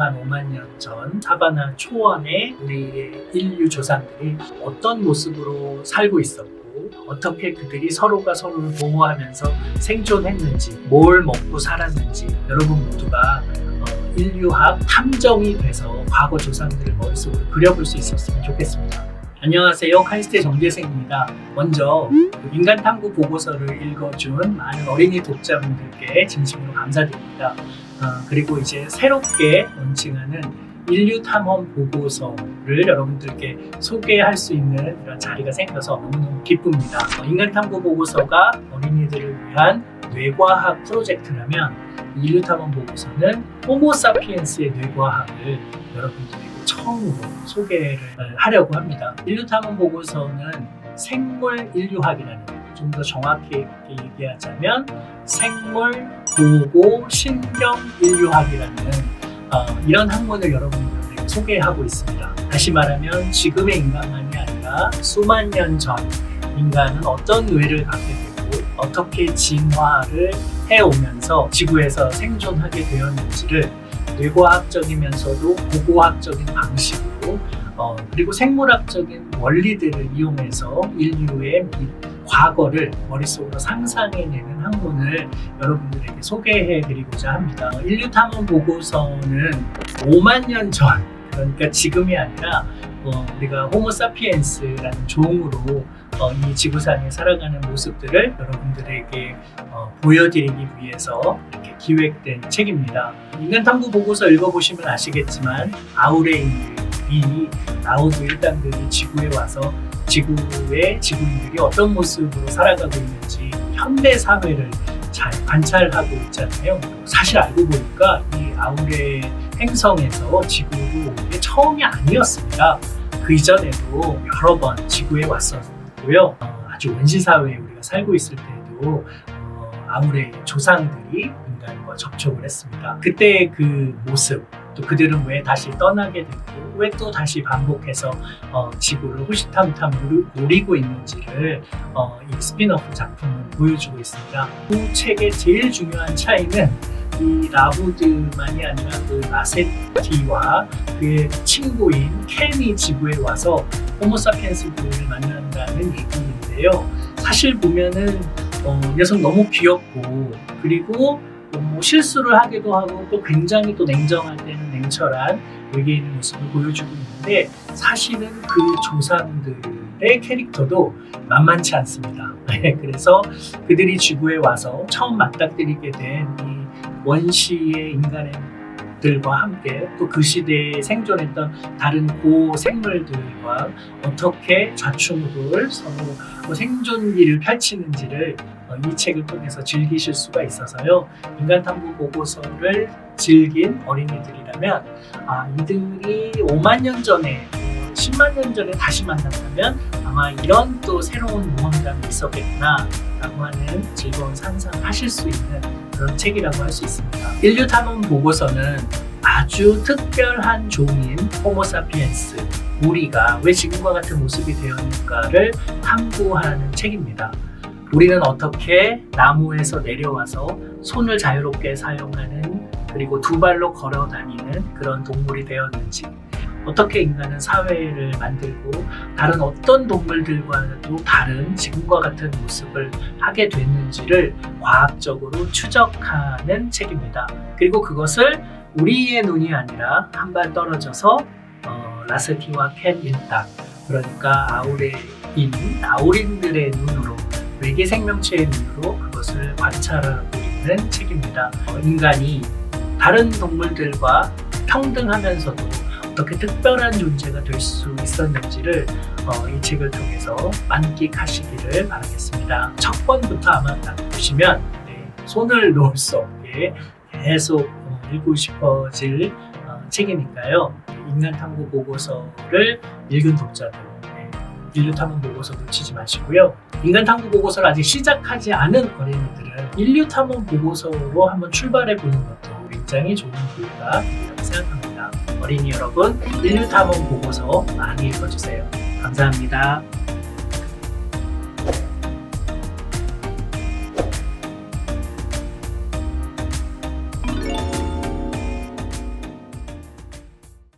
한 5만 년 전 사바나 초원에 우리의 인류 조상들이 어떤 모습으로 살고 있었고 어떻게 그들이 서로가 서로를 보호하면서 생존했는지 뭘 먹고 살았는지 여러분 모두가 어, 인류학 탐정이 돼서 과거 조상들을 머릿속으로 그려볼 수 있었으면 좋겠습니다. 안녕하세요. 카이스트 정재생입니다. 먼저 그 인간 탐구 보고서를 읽어준 많은 어린이 독자분들께 진심으로 감사드립니다. 어, 그리고 이제 새롭게 론칭하는 인류 탐험 보고서를 여러분들께 소개할 수 있는 이런 자리가 생겨서 너무너무 기쁩니다. 어, 인간 탐구 보고서가 어린이들을 위한 뇌과학 프로젝트라면 인류 탐험 보고서는 호모사피엔스의 뇌과학을 여러분들에게 처음으로 소개를 하려고 합니다. 인류 탐험 보고서는 생물 인류학이라는 좀 더 정확히 얘기하자면 생물 보고 신경 인류학이라는 어, 이런 학문을 여러분들에게 소개하고 있습니다. 다시 말하면 지금의 인간만이 아니라 수만 년 전 인간은 어떤 뇌를 갖게 되고 어떻게 진화를 해오면서 지구에서 생존하게 되었는지를 뇌과학적이면서도 고고학적인 방식으로 어, 그리고 생물학적인 원리들을 이용해서 인류의 이 과거를 머릿속으로 상상해내는 학문을 여러분들에게 소개해드리고자 합니다. 인류 탐험 보고서는 5만 년 전, 그러니까 지금이 아니라 어, 우리가 호모사피엔스라는 종으로 어, 이 지구상에 살아가는 모습들을 여러분들에게 어, 보여드리기 위해서 이렇게 기획된 책입니다. 인간 탐구 보고서 읽어보시면 아시겠지만 아우레인들이 나우드 일당들이 지구에 와서 지구의 지구인들이 어떤 모습으로 살아가고 있는지 현대 사회를 잘 관찰하고 있잖아요. 사실 알고 보니까 이 아우레 행성에서 게 처음이 아니었습니다. 그 이전에도 여러 번 지구에 왔었고요. 어, 아주 원시 사회에 우리가 살고 있을 때도 어, 아우레 조상들이 인간과 접촉을 했습니다. 그때의 그 모습, 또 그들은 왜 다시 떠나게 됐고 왜 또 다시 반복해서 어, 지구를 호시탐탐 노리고 있는지를 어, 이 스피너프 작품은 보여주고 있습니다. 이 책의 제일 중요한 차이는 이 라부드만이 아니라 그 라세티와 그의 친구인 켄이 지구에 와서 호모사피엔스들을 만난다는 얘기인데요. 사실 보면은 어, 녀석 너무 귀엽고 그리고 뭐 실수를 하기도 하고 또 굉장히 또 냉정할 때는 냉철한 외계인의 모습을 보여주고 있는데 사실은 그 조상들의 캐릭터도 만만치 않습니다. 네, 그래서 그들이 지구에 와서 처음 맞닥뜨리게 된 이 원시의 인간 들과 함께 또 그 시대에 생존했던 다른 고 생물들과 어떻게 좌충우돌 서로 뭐 생존기를 펼치는지를 어, 이 책을 통해서 즐기실 수가 있어서요. 인간 탐구 보고서를 즐긴 어린이들이라면 아, 이들이 5만 년 전에 10만 년 전에 다시 만났다면 아마 이런 또 새로운 모험감이 있었겠구나 라고 하는 즐거운 상상하실 수 있는 그런 책이라고 할 수 있습니다. 인류 탐험 보고서는 아주 특별한 종인 호모사피엔스 우리가 왜 지금과 같은 모습이 되었는가를 탐구하는 책입니다. 우리는 어떻게 나무에서 내려와서 손을 자유롭게 사용하는 그리고 두 발로 걸어 다니는 그런 동물이 되었는지 어떻게 인간은 사회를 만들고 다른 어떤 동물들과도 다른 지금과 같은 모습을 하게 됐는지를 과학적으로 추적하는 책입니다. 그리고 그것을 우리의 눈이 아니라 한 발 떨어져서 어, 라스티와 캔 일당 그러니까 아우레인 아우린들의 눈으로 외계 생명체의 눈으로 그것을 관찰하고 있는 책입니다. 어, 인간이 다른 동물들과 평등하면서도 어떻게 특별한 존재가 될 수 있었는지를 어, 이 책을 통해서 만끽하시기를 바라겠습니다. 첫 번부터 아마 딱 보시면 네, 손을 놓을 수 없게 계속 어, 읽고 싶어질 어, 책이니까요. 인간 탐구 보고서를 읽은 독자들 네, 인류 탐구 보고서 놓치지 마시고요. 인간 탐구 보고서를 아직 시작하지 않은 어린이들은 인류 탐험 보고서로 한번 출발해 보는 것도 굉장히 좋은 기회가 되리라고 생각합니다. 어린이 여러분, 인류 탐험 보고서 많이 읽어주세요. 감사합니다.